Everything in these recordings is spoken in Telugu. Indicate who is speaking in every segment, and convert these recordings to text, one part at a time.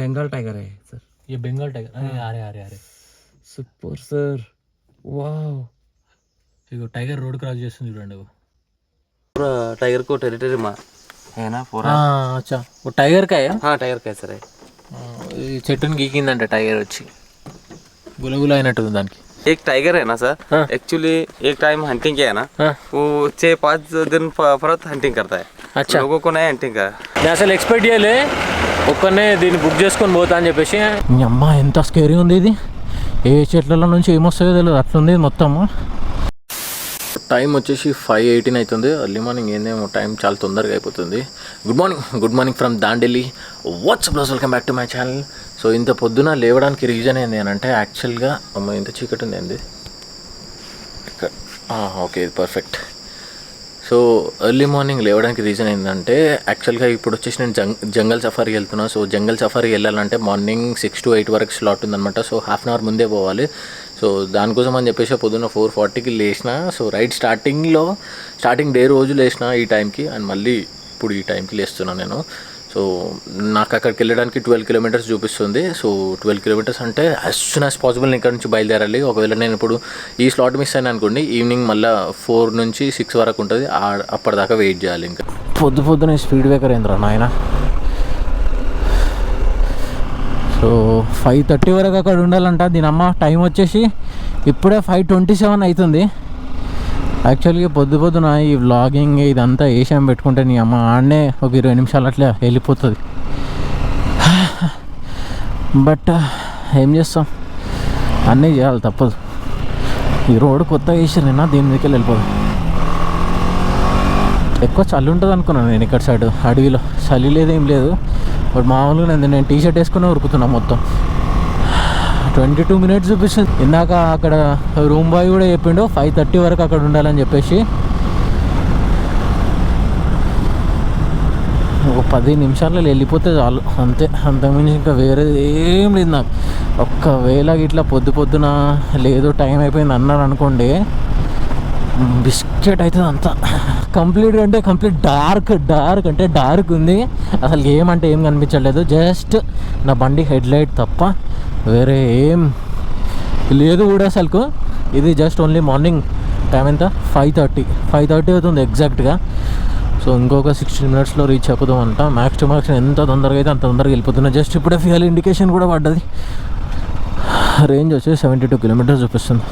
Speaker 1: बंगाल टाइगर है सर
Speaker 2: ये बंगाल टाइगर अरे अरे अरे अरे
Speaker 1: सुपर सर वाओ
Speaker 2: ఇగో టైగర్ రోడ్ క్రాస్ చేస్తుంది చూడండి ఇగో.
Speaker 1: पूरा टाइगर को टेरिटरी में है ना पूरा
Speaker 2: ఆ, అచ్చా ఓ టైగర్ కాయ
Speaker 1: हाँ टाइगर कैसे है
Speaker 2: ఈ చెట్టుని గీకిందంట టైగర్ వచ్చి గులగుల అయినట్టుంది దానికి
Speaker 1: एक टाइगर है ना सर
Speaker 2: हाँ।
Speaker 1: एक्चुअली एक टाइम हंटिंग किया है ना
Speaker 2: ఆ,
Speaker 1: वो छः पाँच दिन फ- फरत हंटिंग करता है
Speaker 2: अच्छा
Speaker 1: लोगों को नहीं हंटिंग का
Speaker 2: నేను అసలు ఎక్స్పెక్ట్ చేయలే ఒక్కనే దీన్ని బుక్ చేసుకొని పోతా అని చెప్పేసి. మీ అమ్మ ఎంత స్కేరీ ఉంది ఇది? ఏ చెట్ల నుంచి ఏమొస్తాయో తెలియదు అట్లుంది మొత్తము. టైం వచ్చేసి ఫైవ్ ఎయిటీన్ అవుతుంది ఎర్లీ మార్నింగ్ ఏందేమో టైం చాలా తొందరగా అయిపోతుంది. Good morning good morning from Dandeli watts blouse welcome back to my channel so ఇంత పొద్దున లేవడానికి రీజన్ ఏంది అని అంటే యాక్చువల్గా అమ్మ ఇంత చీకటి ఉంది ఏంది? Okay perfect so early morning లేవడానికి రీజన్ ఏంటంటే యాక్చువల్గా ఇప్పుడు వచ్చేసి నేను జంగ్ జంగల్ సఫారీ వెళ్తున్నా. సో జంగల్ సఫారీ వెళ్ళాలంటే మార్నింగ్ సిక్స్ టు ఎయిట్ వరకు స్లాట్ ఉందన్నమాట. సో హాఫ్ అన్ అవర్ ముందే పోవాలి. సో దానికోసం అని చెప్పేసి పొద్దున్న ఫోర్ ఫార్టీకి లేచిన సో రైట్ స్టార్టింగ్లో స్టార్టింగ్ డే రోజు లేచిన ఈ టైంకి అండ్ మళ్ళీ ఇప్పుడు ఈ టైంకి లేస్తున్నాను నేను. సో నాకు అక్కడికి వెళ్ళడానికి ట్వెల్వ్ కిలోమీటర్స్ చూపిస్తుంది. సో ట్వెల్వ్ కిలోమీటర్స్ అంటే యాజ్ సూన్ యాజ్ పాసిబుల్ నేను ఇక్కడ నుంచి బయలుదేరాలి. ఒకవేళ నేను ఇప్పుడు ఈ స్లాట్ మిస్ అయినా అనుకోండి ఈవినింగ్ మళ్ళీ ఫోర్ నుంచి సిక్స్ వరకు ఉంటుంది. అప్పటిదాకా వెయిట్ చేయాలి ఇంకా. పొద్దు పొద్దున స్పీడ్ బ్రేకర్ ఏంద్రా నాయన? సో ఫైవ్ థర్టీ వరకు అక్కడ ఉండాలంట దీని అమ్మ టైం వచ్చేసి ఇప్పుడే ఫైవ్ ట్వంటీ సెవెన్ అవుతుంది. యాక్చువల్గా పొద్దు పొద్దున ఈ వ్లాగింగ్ ఇదంతా ఏషియం పెట్టుకుంటే నీ అమ్మ ఆడనే ఒక ఇరవై నిమిషాలు అట్లా వెళ్ళిపోతుంది. బట్ uh, ఏం చేస్తాం? అన్నీ చేయాలి తప్పదు. ఈ రోడ్ కొత్తగా నిన్న దీని మీదకి వెళ్ళిపోదు. ఎక్కువ చలి ఉంటుంది అనుకున్నాను నేను ఇక్కడ సైడ్ అడవిలో. చలి లేదు ఏం లేదు. బట్ మామూలుగా నేను టీ షర్ట్ వేసుకుని ఉరుకుతున్నా మొత్తం. ట్వంటీ టూ మినిట్స్ చూపిస్తుంది. ఇందాక అక్కడ రూమ్ బాయ్ కూడా చెప్పిండు ఫైవ్ థర్టీ వరకు అక్కడ ఉండాలని చెప్పేసి. ఒక పది నిమిషాలలో వెళ్ళిపోతే చాలు. అంతే అంతకుమించి ఇంకా వేరేది ఏం లేదు నాకు. ఒక్కవేళ ఇట్లా పొద్దు పొద్దున లేదు టైం అయిపోయింది అన్నారు అనుకోండి బిస్కెట్ అవుతుంది అంతా. కంప్లీట్ అంటే కంప్లీట్ డార్క్ డార్క్ అంటే డార్క్ ఉంది. అసలు ఏమంటే ఏం కనిపించట్లేదు. జస్ట్ నా బండి హెడ్ లైట్ తప్ప. వేరే ఏం లేదు కూడా అసలుకు. ఇది జస్ట్ ఓన్లీ మార్నింగ్ టైం ఎంత? ఫైవ్ థర్టీ ఫైవ్ థర్టీ అవుతుంది ఎగ్జాక్ట్గా సో ఇంకొక సిక్స్టీన్ మినిట్స్లో రీచ్ అయిపోతాం అంట మ్యాక్స్ టు మ్యాక్స్ ఎంత తొందరగా అయితే అంత తొందరగా వెళ్ళిపోతున్నా. జస్ట్ ఇప్పుడే ఫ్యూయల్ ఇండికేషన్ కూడా పడ్డది. రేంజ్ వచ్చి సెవెంటీ టూ కిలోమీటర్స్ చూపిస్తుంది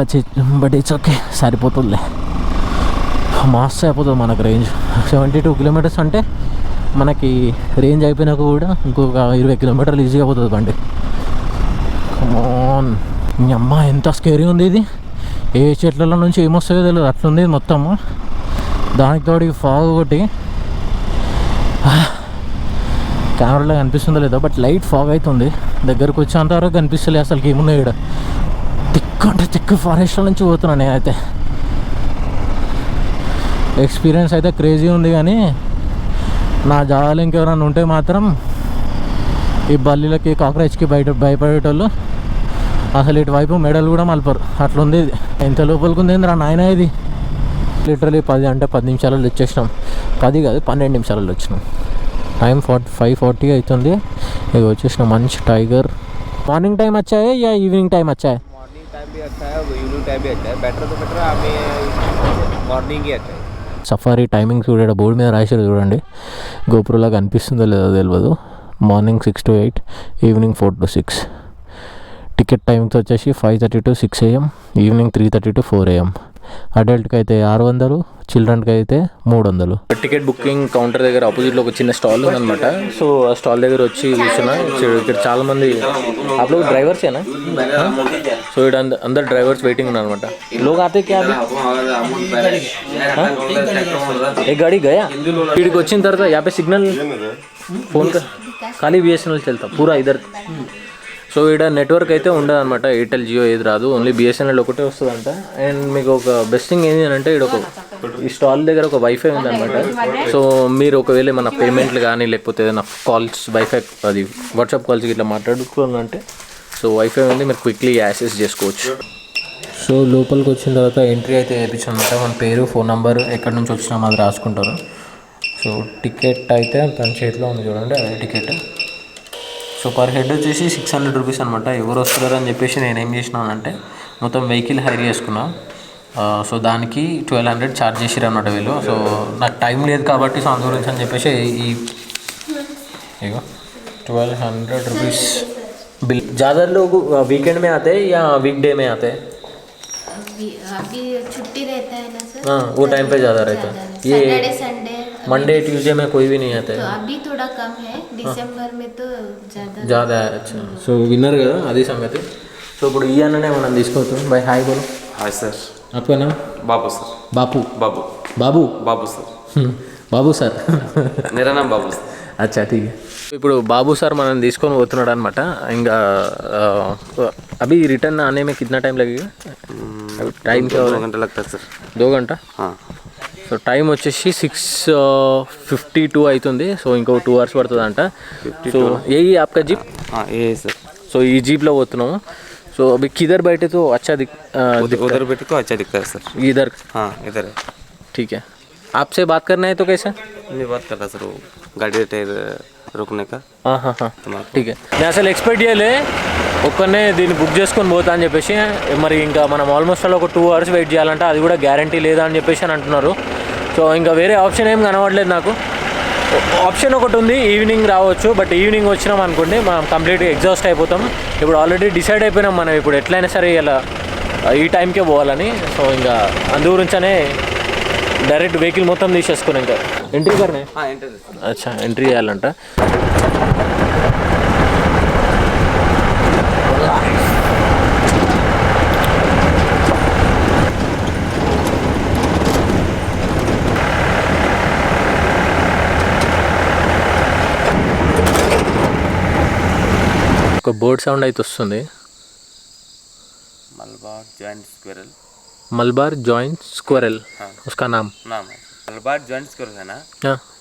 Speaker 2: వచ్చి బట్ ఇట్స్ ఓకే సరిపోతుందిలే. మాస్ అయిపోతుంది మనకు రేంజ్ సెవెంటీ టూ కిలోమీటర్స్ అంటే మనకి రేంజ్ అయిపోయినాక కూడా ఇంకొక ఇరవై కిలోమీటర్లు ఈజీగా పోతుంది బండి. కమోన్ మీ అమ్మ ఎంత స్కేరీ ఉంది ఇది. ఏ చెట్లలో నుంచి ఏమొస్తాయో తెలియదు. అట్లుంది మొత్తము. దానికి తోడు ఫాగ్ ఒకటి. కెమెరాలో కనిపిస్తుందో లేదో బట్ లైట్ ఫాగ్ అవుతుంది దగ్గరకు వచ్చేంత వరకు కనిపిస్తలే అసలు ఏమున్నాయి ఇక్కడ. తిక్కు అంటే తిక్కు ఫారెస్ట్ నుంచి పోతున్నాను నేనైతే. ఎక్స్పీరియన్స్ అయితే క్రేజీ ఉంది కానీ నా జాగాలు ఇంకెవరైనా ఉంటే మాత్రం ఈ బల్లీలకి కాక్రోచ్కి బయట భయపడేటోళ్ళు అసలు ఇటువైపు మెడల్ కూడా మలపరు అట్లుంది ఇది ఎంత లోపలికి ఉంది రా నాయన ఇది లిటరలీ పది అంటే పది నిమిషాలలో వచ్చేసినాం పది కాదు పన్నెండు నిమిషాలలో వచ్చినాం టైం ఫార్టీ ఫైవ్ ఫార్టీ అవుతుంది ఇక వచ్చేసిన మంచి టైగర్ మార్నింగ్ టైం వచ్చాయా యా ఈవినింగ్ టైం వచ్చాయా
Speaker 1: मॉर्निंग टाइम भी अच्छा है इवनिंग टाइम भी अच्छा है बेटर तो बेटर हमें मॉर्निंग ही अच्छा है
Speaker 2: సఫారీ టైమింగ్ చూడండి బోర్డు మీద రాశారు చూడండి. గోపురంలా కనిపిస్తుందో లేదో తెలియదు morning six to eight evening four to six. Ticket timings వచ్చేసి five thirty to six AM evening three thirty to four AM అడల్ట్కి అయితే ఆరు వందలు చిల్డ్రన్కి అయితే మూడు వందలు. టికెట్ బుకింగ్ కౌంటర్ దగ్గర ఆపోజిట్లో ఒక చిన్న స్టాల్ ఉందన్నమాట. సో ఆ స్టాల్ దగ్గర వచ్చి చూసిన ఇక్కడ చాలా మంది అప్పుడు డ్రైవర్సేనా? సో ఇక్కడ అందరు డ్రైవర్స్ వెయిటింగ్ ఉన్నారు అనమాట ఆతే క్యాబ్? ఏ గడి గయా? ఇక్కడికి వచ్చిన తర్వాత యాభై సిగ్నల్ ఫోన్ ఖాళీ బిఎస్ఎన్ఎల్ వెళ్తాం. పూరా ఇద్దరు సో ఇక్కడ నెట్వర్క్ అయితే ఉండదు అనమాట ఎయిర్టెల్ జియో ఏది రాదు. ఓన్లీ బిఎస్ఎన్ఎల్ ఒకటే వస్తుందంట. అండ్ మీకు ఒక బెస్ట్ థింగ్ ఏంటి అంటే ఇక్కడ ఒక ఈ స్టాల్ దగ్గర ఒక వైఫై ఉందన్నమాట. సో మీరు ఒకవేళ మన పేమెంట్లు కానీ లేకపోతే ఏదైనా కాల్స్ వైఫై అది వాట్సాప్ కాల్స్ ఇట్లా మాట్లాడుకోవాలంటే సో వైఫై ఉంది. మీరు క్విక్లీ యాక్సెస్ చేసుకోవచ్చు. సో లోపలికి వచ్చిన తర్వాత ఎంట్రీ అయితే చేయించనమాట మన పేరు ఫోన్ నెంబర్ ఎక్కడి నుంచి వచ్చినామో అది రాసుకుంటారు. సో టికెట్ అయితే తన చేతిలో ఉంది చూడండి అదే టికెట్ సో పర్ హెడ్ వచ్చేసి సిక్స్ హండ్రెడ్ రూపీస్ అనమాట ఎవరు వస్తున్నారు అని చెప్పేసి నేను ఏం చేసినానంటే మొత్తం వెహికల్ హైర్ చేసుకున్నా ఆ, సో దానికి ట్వెల్వ్ హండ్రెడ్ ఛార్జ్ చేసిరు అనమాట వీళ్ళు సో నాకు టైం లేదు కాబట్టి సో అందు గురించి అని చెప్పేసి ఈ ఇగో ट्वेल्व हंड्रेड रुपीज़ बिल ज़्यादा लोग वीकेंड में आते हैं या वीकडे में आते हैं
Speaker 3: अभी अभी छुट्टी रहता है ना सर
Speaker 2: हाँ वो टाइम पे ज़्यादा रहता है ये
Speaker 3: सैटरडे संडे
Speaker 2: मंडे ट्यूसडे में कोई भी नहीं आता
Speaker 3: तो
Speaker 2: है
Speaker 3: अभी थोड़ा कम है दिसंबर में तो ज़्यादा
Speaker 2: ज़्यादा है अच्छा సో విన్నర్ కదా అది సంగతి సో ఇప్పుడు ఈ అన్ననే మనం తీసుకోవచ్చు బై హాయ్ బోలో
Speaker 4: हाय सर
Speaker 2: आपका नाम
Speaker 4: Babu sir
Speaker 2: Bapu
Speaker 4: Babu
Speaker 2: Babu
Speaker 4: Babu sir
Speaker 2: Babu sir
Speaker 4: मेरा नाम बाबू सर
Speaker 2: అచ్చా ఠీక్ ఇప్పుడు బాబు సార్ మనం తీసుకొని పోతున్నాడు అనమాట ఇంకా అభి రిటర్న్ आने में कितना टाइम लगेगा टाइम क्या हो
Speaker 4: दो
Speaker 2: रहा है
Speaker 4: घंटा लगता है सर
Speaker 2: దో గంట
Speaker 4: हाँ
Speaker 2: సో టైం వచ్చేసి సిక్స్ ఫిఫ్టీ టూ అవుతుంది సో ఇంకో టూ అవర్స్ పడుతుందంట సో ఏ ఆప్కా జీప్
Speaker 4: हाँ ये है सर
Speaker 2: సో ఈ జీప్లో పోతున్నాము సో అవి కిదర్ బయట తో అచ్చా దిక్
Speaker 4: उधर उधर बैठे तो अच्छा दिखता है सर
Speaker 2: इधर
Speaker 4: हाँ इधर है
Speaker 2: ठीक है आपसे बात करना है तो कैसा
Speaker 4: नहीं बात कर रहा सर वो गाड़ी का टायर रुकने का
Speaker 2: हाँ हाँ हाँ
Speaker 4: तुम्हारा
Speaker 2: ठीक है నేను అసలు ఎక్స్పెక్ట్ చేయలే ఒక్కనే దీన్ని బుక్ చేసుకొని పోతా అని చెప్పేసి మరి ఇంకా మనం ఆల్మోస్ట్ అలా ఒక టూ అవర్స్ వెయిట్ చేయాలంటే అది కూడా గ్యారంటీ లేదా అని చెప్పేసి అని అంటున్నారు సో ఇంకా వేరే ఆప్షన్ ఏం కనబడలేదు నాకు. ఆప్షన్ ఒకటి ఉంది ఈవినింగ్ రావచ్చు బట్ ఈవినింగ్ వచ్చినాం అనుకోండి మనం కంప్లీట్గా ఎగ్జాస్ట్ అయిపోతాం. ఇప్పుడు ఆల్రెడీ డిసైడ్ అయిపోయినాం మనం ఇప్పుడు ఎట్లయినా సరే ఇలా ఈ టైంకే పోవాలని. సో ఇంకా అందు గురించనే డైరెక్ట్ వెహికల్ మొత్తం తీసేసుకుని ఇంకా. ఎంట్రీ కరనే అచ్చా ఎంట్రీ చేయాలంట. ఒక బోర్డ్ సౌండ్ అయితే వస్తుంది
Speaker 4: Malabar giant squirrel
Speaker 2: Malabar giant squirrel ఉస్కా నామ్
Speaker 4: नाम है मलबार जॉइंट स्क्वेरल है ना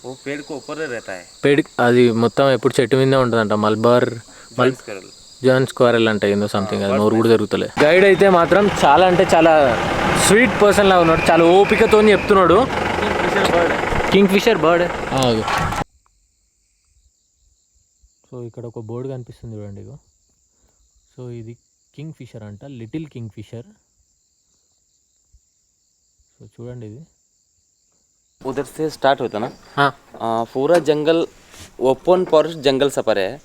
Speaker 4: वो पेड़ को ऊपर ही रहता है
Speaker 2: పేడి అది మొత్తం ఎప్పుడు చెట్టు మీదే ఉంటుందంట మల్బార్ మల్
Speaker 4: जॉइंट स्क्वेरल
Speaker 2: జాన్ స్క్వేరల్ అంటే ఏందో సంథింగ్ అది నోరు కూడా జరుగుతలే గైడ్ అయితే మాత్రం చాలా అంటే చాలా స్వీట్ పర్సన్ లా ఉన్నాడు చాలా ఓపికతో చెప్తున్నాడు కింగ్ ఫిషర్ బర్డ్ సో ఇక్కడ ఒక బోర్డు కనిపిస్తుంది చూడండి ఇగో సో ఇది కింగ్ ఫిషర్ అంట లిటిల్ కింగ్ ఫిషర్ సో చూడండి ఇది
Speaker 4: उधर से स्टार्ट होता ना
Speaker 2: ఆ,
Speaker 4: आ, पूरा जंगल ओपन फॉरेस्ट जंगल सफ़र है।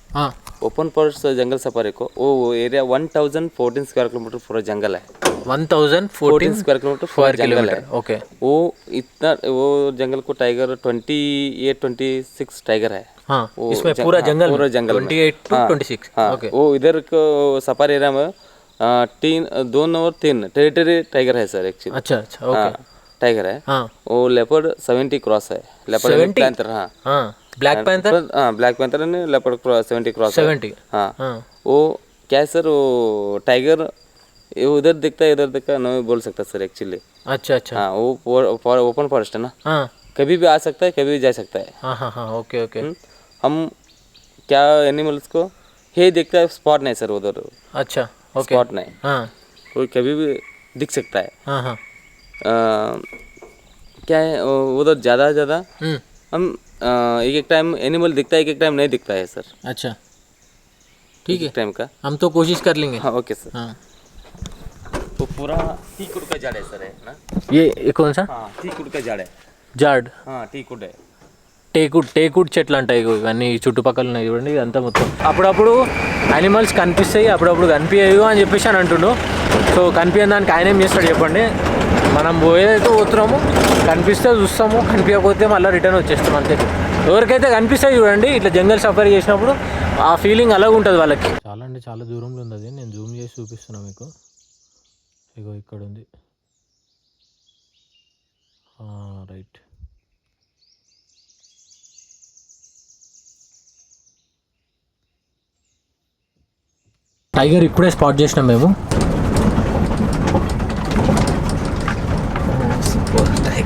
Speaker 4: ओपन फॉरेस्ट जंगल सफ़र को वो area one thousand fourteen square kilometer पूरा जंगल है। One
Speaker 2: thousand
Speaker 4: fourteen square kilometer
Speaker 2: four
Speaker 4: जंगल है।
Speaker 2: ओके
Speaker 4: वो इतना वो जंगल को tiger twenty eight twenty six tiger है।
Speaker 2: हाँ,
Speaker 4: वो
Speaker 2: इसमें पूरा
Speaker 4: हाँ,
Speaker 2: जंगल
Speaker 4: पूरा जंगल
Speaker 2: ट्वेंटी
Speaker 4: हाँ, हाँ, वो इधर को सफारी एरिया में तीन दोन और तीन टेरिटरी टाइगर है सर एक्चुअली
Speaker 2: अच्छा अच्छा ओके
Speaker 4: टाइगर है।
Speaker 2: हाँ।
Speaker 4: वो लेपर्ड सेवेंटी क्रॉस है। लेपर्ड सेवेंटी हाँ,
Speaker 2: हाँ। ब्लैक पैंथर
Speaker 4: हाँ ब्लैक पैंथर ने लेपर्ड क्रॉस सेवेंटी क्रॉस है।
Speaker 2: 70
Speaker 4: हाँ।
Speaker 2: हाँ।
Speaker 4: वो क्या है सर वो टाइगर ये उधर दिखता है इधर दिखता है नहीं बोल सकता सर एक्चुअली
Speaker 2: अच्छा अच्छा।
Speaker 4: हाँ वो ओपन फॉरेस्ट है ना।
Speaker 2: हाँ।
Speaker 4: कभी भी आ सकता है कभी भी जा सकता है।
Speaker 2: हाँ हाँ हाँ ओके ओके।
Speaker 4: हम्म? हम क्या एनिमल्स को हे देखता है स्पॉट नहीं सर उधर।
Speaker 2: अच्छा ओके।
Speaker 4: स्पॉट नहीं।
Speaker 2: हाँ।
Speaker 4: कोई कभी भी दिख सकता है।
Speaker 2: हाँ हाँ।
Speaker 4: क्या है उधर ज़्यादा ज़्यादा
Speaker 2: हम्म।
Speaker 4: हम एक एक टाइम एनिमल दिखता है एक एक टाइम नहीं दिखता है सर
Speaker 2: अच्छा ठीक है
Speaker 4: एक टाइम का
Speaker 2: हम तो कोशिश कर लेंगे
Speaker 4: हाँ ओके सर
Speaker 2: हाँ
Speaker 4: तो पूरा टी कुड का झाड़ है सर है ना
Speaker 2: ये ये कौन सा
Speaker 4: हाँ टी कुड का झाड़ है
Speaker 2: జాడ్
Speaker 4: हाँ टी कुड है
Speaker 2: టేకుడ్ టేకుడ్ చెట్లు అంటాయి ఇగో ఇవన్నీ ఈ చుట్టుపక్కల ఉన్నాయి చూడండి ఇదంతా మొత్తం అప్పుడప్పుడు యానిమల్స్ కనిపిస్తాయి అప్పుడప్పుడు కనిపించవు అని చెప్పేసి అని అంటుండు సో కనిపించని దానికి ఆయన ఏం చేస్తాడు చెప్పండి మనం పోయేదైతే పోతున్నాము కనిపిస్తే చూస్తాము కనిపించకపోతే మళ్ళీ రిటర్న్ వచ్చేస్తాం అంతే. ఎవరికైతే కనిపిస్తాయి చూడండి ఇట్లా జంగల్ సఫారీ చేసినప్పుడు ఆ ఫీలింగ్ అలాగ ఉంటుంది వాళ్ళకి. చాలా అంటే చాలా దూరంలో ఉంది అది నేను జూమ్ చేసి చూపిస్తున్నాను మీకు. ఇగో ఇక్కడ ఉంది. రైట్ టైగర్ ఇప్పుడే స్పాట్ చేసినాం మేము.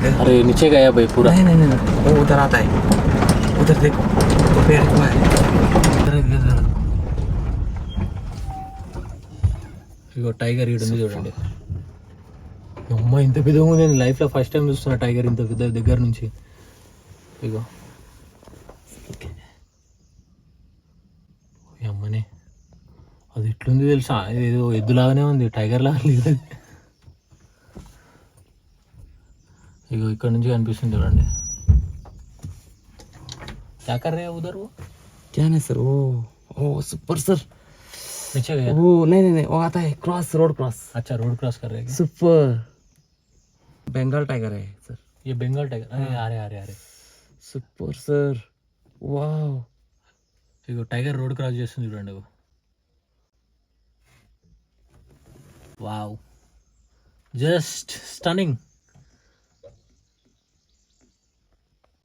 Speaker 4: टाइगर
Speaker 2: అరే नीचे गया भाई पूरा
Speaker 4: नहीं नहीं नहीं वो उधर आता है उधर देखो वो पेड़ हुआ है इधर इधर इधर
Speaker 2: ఇగో టైగర్ ఈడు ఉంది చూడండి అమ్మ ఇంత పెద్దగా ఉంది నేను లైఫ్లో ఫస్ట్ టైం చూస్తున్నా టైగర్ ఇంత పెద్ద దగ్గర నుంచి ఇగో ఈ అమ్మ ఎట్లుంది తెలుసా ఏదో ఎద్దులాగానే ఉంది టైగర్ లాగా లేదు అది. ఇగో ఇక్కడ నుంచి కనిపిస్తుంది చూడండి क्या कर रहे हैं उधर वो
Speaker 4: क्या नहीं सर वो ओ सुपर सर
Speaker 2: पीछे गया
Speaker 4: वो नहीं नहीं नहीं वो आता है क्रॉस रोड क्रॉस
Speaker 2: अच्छा रोड क्रॉस कर रहे हैं क्या?
Speaker 4: सुपर बंगाल टाइगर है सर
Speaker 2: ये बंगाल टाइगर अरे आ रहे आ रहे आ रहे
Speaker 4: सुपर सर वाह
Speaker 2: ఇగో టైగర్ రోడ్ క్రాస్ చేస్తుంది చూడండి ఇగో వావ్ జస్ట్ స్టనింగ్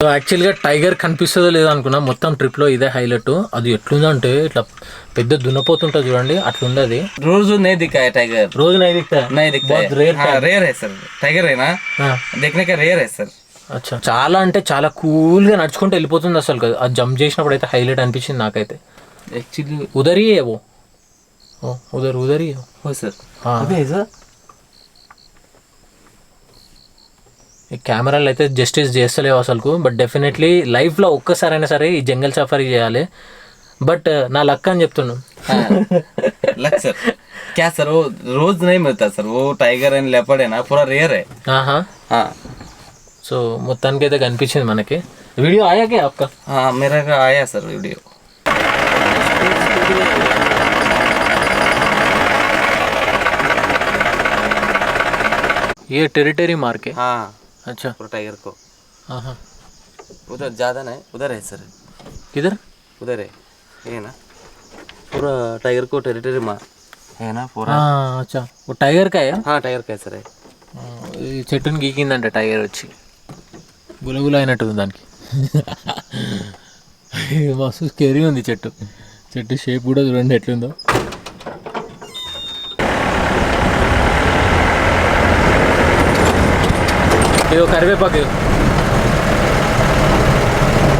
Speaker 2: యాక్చువల్గా టైగర్ కనిపిస్తుందో లేదో అనుకున్నా. మొత్తం ట్రిప్లో ఇదే హైలైట్ అది ఎట్లుందంటే ఇట్లా పెద్ద దున్నపోతుంటుంది చూడండి.
Speaker 4: అట్లుండది. రోజు నే దిక్కా టైగర్
Speaker 2: రోజు నే దిక్తా
Speaker 4: రేర్ రేర్ సార్ టైగర్ అయినా దిక్నే రేర్ సార్
Speaker 2: అచ్చా. చాలా అంటే చాలా కూల్గా నడుచుకుంటూ వెళ్ళిపోతుంది అసలు కదా. అది జంప్ చేసినప్పుడు అయితే హైలైట్ అనిపించింది నాకైతే.
Speaker 4: యాక్చువల్లీ
Speaker 2: ఉదరి ఏవో? ఉదరి ఉదరి సార్.
Speaker 4: అదే సార్.
Speaker 2: ఈ కెమెరాలు అయితే జస్టిస్ చేస్తలేవు అసలు బట్ డెఫినెట్లీ లైఫ్లో ఒక్కసారైనా సరే ఈ జంగల్ సఫారీ చేయాలి బట్ నా లక్ అని చెప్తున్నాను
Speaker 4: हाँ लग सर क्या सर वो रोज नहीं मिलता सर वो टाइगर एंड लेपर्ड है ना पूरा रेयर है
Speaker 2: ఆహా
Speaker 4: हाँ
Speaker 2: సో మొత్తానికి అయితే కనిపించింది మనకి వీడియో ఆయాకే అక్క
Speaker 4: हाँ मेरा का आया सर वीडियो
Speaker 2: ఏ టెరిటరీ మార్కే
Speaker 4: हाँ
Speaker 2: అచ్చా
Speaker 4: पूरा टाइगर को
Speaker 2: ఆహా
Speaker 4: उधर ज़्यादा नहीं उधर है सर
Speaker 2: ఇద్దరు
Speaker 4: उधर है ये ना पूरा टाइगर को टेरिटरी में है ना पूरा
Speaker 2: అచ్చా ఓ టైగర్ కాయ
Speaker 4: हाँ टाइगर का है सर है
Speaker 2: ఈ చెట్టుని గీకిందంట టైగర్ వచ్చి గులగుల అయినట్టుంది దానికి మస్తు స్కేరీ ఉంది చెట్టు చెట్టు షేప్ కూడా చూడండి ఎట్లుందో ఇదో కరివేపాకు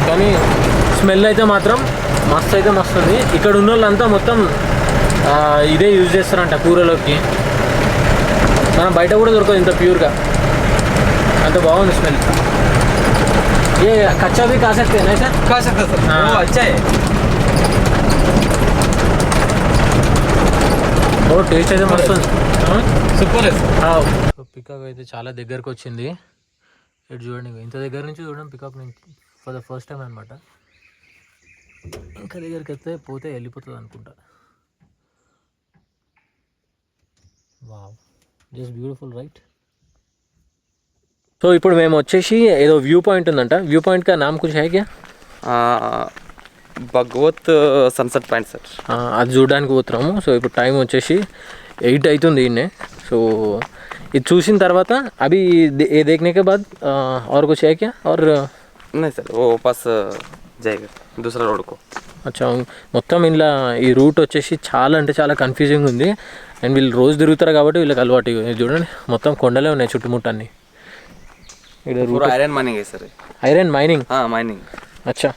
Speaker 2: కానీ స్మెల్ అయితే మాత్రం మస్తు అయితే మస్తు ఉంది ఇక్కడ ఉన్న వాళ్ళంతా మొత్తం ఆ, ఇదే యూజ్ చేస్తారంట కూరలోకి మనం బయట కూడా దొరకదు ఇంత ప్యూర్గా అంత బాగుంది స్మెల్ ఏ కచ్చా भी खा सकते हैं ना सर
Speaker 4: खा सकते सर
Speaker 2: हाँ।
Speaker 4: वो अच्छा है
Speaker 2: ఓ టేస్ట్ అయితే మస్తు ఉంది
Speaker 4: सुपर है सर
Speaker 2: పికప్ అయితే చాలా దగ్గరకు వచ్చింది ఇటు చూడండి ఇంత దగ్గర నుంచి చూడడం పికప్ నుంచి ఫర్ ద ఫస్ట్ టైం అనమాట ఇంకా దగ్గరికి వస్తే పోతే వెళ్ళిపోతుంది అనుకుంటా. Wow just beautiful right so ఇప్పుడు మేము వచ్చేసి ఏదో వ్యూ పాయింట్ ఉందంట. వ్యూ పాయింట్ కా నామ్ కుచ్ హైగా
Speaker 4: భగవత్ సన్సెట్ పాయింట్ సార్
Speaker 2: అది చూడడానికి పోతున్నాము. సో ఇప్పుడు టైం వచ్చేసి ఎయిట్ అవుతుంది ఈయనే సో ఇది చూసిన తర్వాత అవి దే- ఏ దేఖనే బాద్ ఆ, और कुछ है क्या और
Speaker 4: नहीं सर वो वापस जाएगा दूसरा रोड को
Speaker 2: అచ్చా మొత్తం ఇలా ఈ రూట్ వచ్చేసి చాలా అంటే చాలా కన్ఫ్యూజింగ్ ఉంది అండ్ వీళ్ళు రోజు తిరుగుతారు కాబట్టి వీళ్ళకి అలవాటు ఇది చూడండి మొత్తం కొండలే ఉన్నాయి చుట్టుముట్టన్ని ఇక్కడ
Speaker 4: पूरा आयरन माइनिंग है सर
Speaker 2: आयरन माइनिंग
Speaker 4: हाँ माइनिंग
Speaker 2: अच्छा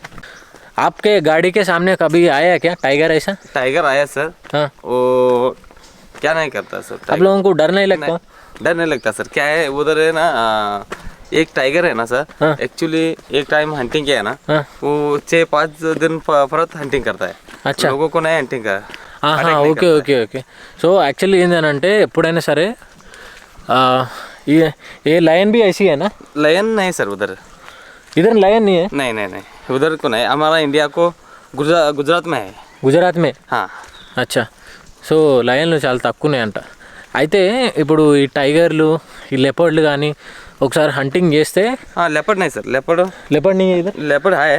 Speaker 2: आपके गाड़ी के सामने कभी आया है क्या टाइगर ऐसा
Speaker 4: टाइगर आया सर
Speaker 2: हाँ
Speaker 4: वो क्या नहीं करता सर
Speaker 2: आप लोगों को डर नहीं लगता
Speaker 4: नहीं, डर नहीं लगता सर क्या है उधर है ना आ, एक टाइगर है ना सर
Speaker 2: हाँ।
Speaker 4: एक्चुअली एक टाइम हंटिंग किया है ना
Speaker 2: हाँ
Speaker 4: वो छः पाँच दिन फ- फरत हंटिंग करता है
Speaker 2: अच्छा
Speaker 4: लोगों को नहीं हंटिंग कर
Speaker 2: ఆహా, okay okay okay so actually ఏంటంటే ఎప్పుడైనా సరే ఆ, ఈ ఏ లయన్ బి ఐసీ है ना
Speaker 4: लयन नहीं सर उधर
Speaker 2: इधर లయన్ नहीं है
Speaker 4: नहीं नहीं नहीं उधर को नहीं हमारा इंडिया को गुजरात गुजरात में है
Speaker 2: గుజరాత్ మే
Speaker 4: हाँ
Speaker 2: అచ్చా సో లయన్లు చాలా తక్కువ ఉన్నాయంట అయితే ఇప్పుడు ఈ టైగర్లు ఈ లెపర్డ్లు కానీ ఒకసారి హంటింగ్ చేస్తే
Speaker 4: లెపర్డ్ నాయి సార్. లెపర్డ్.
Speaker 2: లెపర్డ్ నీ
Speaker 4: లెపర్డ్ హాయ్.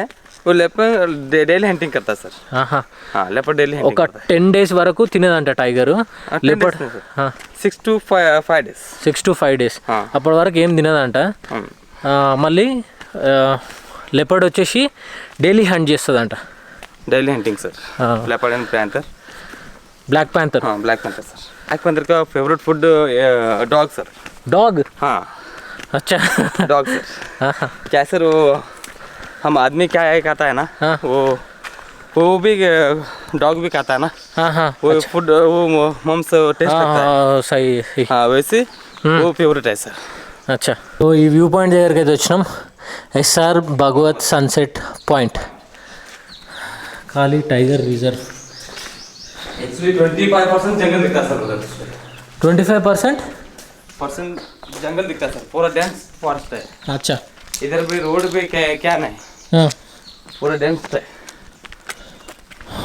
Speaker 4: డైలీ
Speaker 2: హంటింగ్
Speaker 4: కడతా సార్. లెపర్డ్ డైలీ
Speaker 2: ఒక టెన్ డేస్ వరకు తినేదంట
Speaker 4: tiger. Leopard six to five five
Speaker 2: days. Six to five
Speaker 4: days.
Speaker 2: అప్పటి వరకు ఏం తినదంట. మళ్ళీ లెపర్డ్ వచ్చేసి డైలీ హంట్ చేస్తుందంట.
Speaker 4: Daily hunting sir.
Speaker 2: Leopard
Speaker 4: and panther. Panther
Speaker 2: black panther
Speaker 4: हाँ black panther sir black panther का favourite food dog sir
Speaker 2: dog
Speaker 4: हाँ
Speaker 2: అచ్చా
Speaker 4: डॉग सर
Speaker 2: ఆహా.
Speaker 4: क्या सर वो हम आदमी क्या है खाता है ना
Speaker 2: हाँ।
Speaker 4: वो वो भी डॉग भी खाता है ना
Speaker 2: ఆహా.
Speaker 4: वो फूड वो मम्स टेस्ट
Speaker 2: ఆ,
Speaker 4: लगता है
Speaker 2: సై సై.
Speaker 4: हाँ वैसे वो फेवरेट है सर
Speaker 2: అచ్చా సో ఈ వ్యూ పాయింట్ దగ్గరికి అయితే వచ్చినాం SR Bhagwat sunset
Speaker 4: point Kali tiger reserve जंगल दिखता है सर जंगल दिखता है पूरा डेंस फॉरेस्ट है।
Speaker 2: अच्छा।
Speaker 4: इधर भी रोड भी क्या, क्या नहीं।
Speaker 2: हाँ।
Speaker 4: पूरा डेंस है।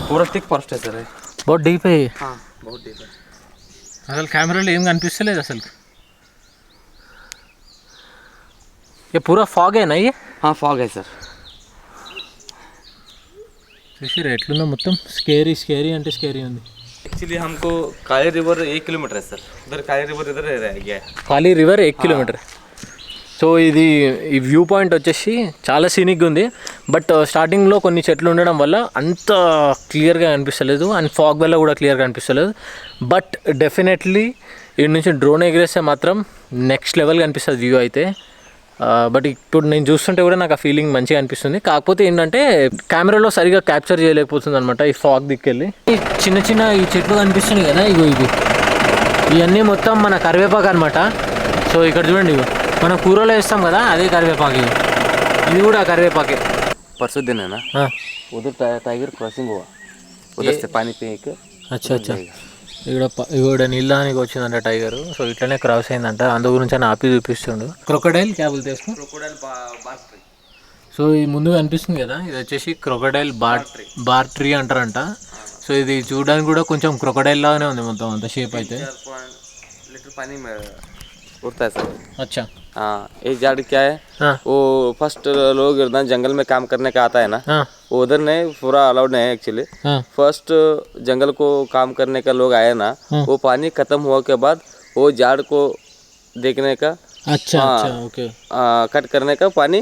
Speaker 4: पूरा थिक फॉरेस्ट है सर
Speaker 2: बहुत डीप है ये।
Speaker 4: हाँ बहुत डीप है।
Speaker 2: ये पूरा फॉग है ना ये?
Speaker 4: हाँ फॉग है सर।
Speaker 2: చూసి ఎట్లుందో మొత్తం స్కేరీ స్కేరీ అంటే స్కేరీ ఉంది
Speaker 4: एक्चुअली हमको काली रिवर एक किलोमीटर है सर उधर काली रिवर इधर रह गया है
Speaker 2: ఖాళీ రివర్ ఎక్ కిలోమీటర్ సో ఇది ఈ వ్యూ పాయింట్ వచ్చేసి చాలా సీనిక్గా ఉంది బట్ స్టార్టింగ్లో కొన్ని చెట్లు ఉండడం వల్ల అంత క్లియర్గా అనిపిస్తలేదు అండ్ ఫాగ్ వల్ల కూడా క్లియర్గా అనిపిస్తలేదు బట్ డెఫినెట్లీ ఈ నుంచి డ్రోన్ ఎగిరేస్తే మాత్రం నెక్స్ట్ లెవెల్గా అనిపిస్తుంది వ్యూ అయితే బట్ ఇప్పుడు నేను చూస్తుంటే కూడా నాకు ఆ ఫీలింగ్ మంచిగా అనిపిస్తుంది కాకపోతే ఏంటంటే కెమెరాలో సరిగా క్యాప్చర్ చేయలేకపోతుంది అనమాట ఈ ఫాగ్ దిక్కెళ్ళి ఈ చిన్న చిన్న ఈ చెట్లు కనిపిస్తున్నాయి కదా ఇగో ఇవి ఇవన్నీ మొత్తం మన కరివేపాకు అనమాట సో ఇక్కడ చూడండి ఇవి మనం కూరలో వేస్తాం కదా అదే కరివేపాకు ఇది ఇది కూడా కరివేపాకే
Speaker 4: परसों दिन है ना
Speaker 2: ఆ,
Speaker 4: उधर टा- टाइगर क्रॉसिंग हुआ उधर से पानी पे एक
Speaker 2: అచ్చా అచ్చా ఇక్కడ ఇక్కడ నీళ్ళడానికి వచ్చిందంట టైగర్. సో ఇట్లనే క్రాస్ అయిందంట. అందు గురించి అని ఆపి చూపిస్తుండు. క్రొకడైల్ క్యాబుల్ తీసుకో. సో ఇది ముందు కనిపిస్తుంది కదా ఇది వచ్చేసి క్రొకడైల్ బార్ బార్ ట్రీ అంటారంట. సో ఇది చూడడానికి కూడా కొంచెం క్రొకడైల్ లాగానే ఉంది మొత్తం అంత షేప్ అయితే. అచ్చా.
Speaker 4: हाँ एक झाड़ क्या है
Speaker 2: हाँ।
Speaker 4: वो फर्स्ट लोग इधर जंगल में काम करने का आता है ना
Speaker 2: ఆ,
Speaker 4: वो उधर नहीं पूरा अलाउड नहीं है एक्चुअली
Speaker 2: ఆ,
Speaker 4: फर्स्ट जंगल को काम करने का लोग आए ना वो पानी खत्म हुआ के बाद वो झाड़ को देखने का
Speaker 2: అచ్చా అచ్చా ఓకే
Speaker 4: आ, कट करने का पानी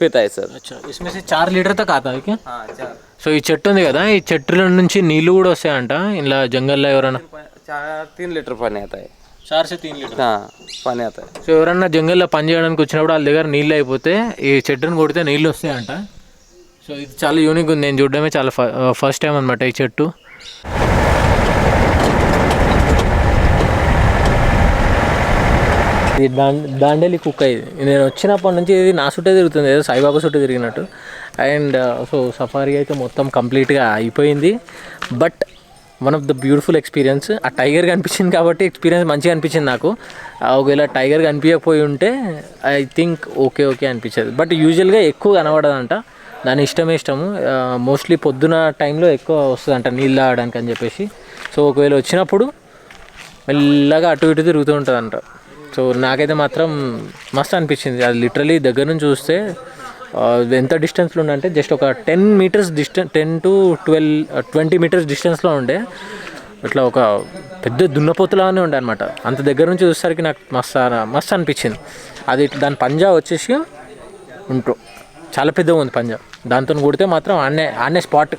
Speaker 4: पीता है सर
Speaker 2: అచ్చా इसमें से चार लीटर तक आता है क्या
Speaker 4: हाँ चार
Speaker 2: సో ఈ చెట్టు ఉంది కదా ఈ చెట్టుల నుంచి నీళ్లు కూడా వస్తాయంట ఇలా జంగల్లో ఎవరైనా
Speaker 4: चार तीन लीटर पानी आता है
Speaker 2: చార్ సే తీన్ లీటర్
Speaker 4: हाँ पानी आता है
Speaker 2: సో ఎవరన్నా జంగల్లో పని చేయడానికి వచ్చినప్పుడు వాళ్ళ దగ్గర నీళ్ళు అయిపోతే ఈ చెట్టును కొడితే నీళ్ళు వస్తాయంట సో ఇది చాలా యూనిక్ ఉంది నేను చూడడమే చాలా ఫస్ట్ టైం అనమాట ఈ చెట్టు ఇది దాం దాండేలి కుక్క ఇది నేను వచ్చినప్పటి నుంచి ఇది నా చుట్టే తిరుగుతుంది ఏదో సాయిబాబా చుట్టూ తిరిగినట్టు అండ్ సో సఫారీ అయితే మొత్తం కంప్లీట్గా అయిపోయింది but one of the beautiful experience. ఆ టైగర్ కనిపించింది కాబట్టి ఎక్స్పీరియన్స్ మంచిగా అనిపించింది నాకు. ఆ ఒకవేళ టైగర్ కనిపించకపోయి ఉంటే ఐ థింక్ ఓకే ఓకే అనిపించేది. బట్ యూజువల్గా ఎక్కువ కనబడదంట. దాని ఇష్టమే ఇష్టము. మోస్ట్లీ పొద్దున టైంలో ఎక్కువ వస్తుందంట నీళ్ళు తాగడానికి అని చెప్పేసి. సో ఒకవేళ వచ్చినప్పుడు మెల్లగా అటు ఇటు తిరుగుతూ ఉంటుందంట. సో నాకైతే మాత్రం మస్తు అనిపించింది. అది లిటరలీ దగ్గర నుంచి చూస్తే ఎంత డిస్టెన్స్లో ఉండంటే జస్ట్ ఒక ten meters distance ten to twelve twenty meters డిస్టెన్స్లో ఉండే. ఇట్లా ఒక పెద్ద దున్నపోతులాగానే ఉండే అనమాట అంత దగ్గర నుంచి చూసేసరికి నాకు మస్తు మస్తు అనిపించింది. అది దాని పంజా వచ్చేసి ఉంటూ చాలా పెద్దగా ఉంది పంజా. దాంతో కొడితే మాత్రం ఆనే ఆనే స్పాట్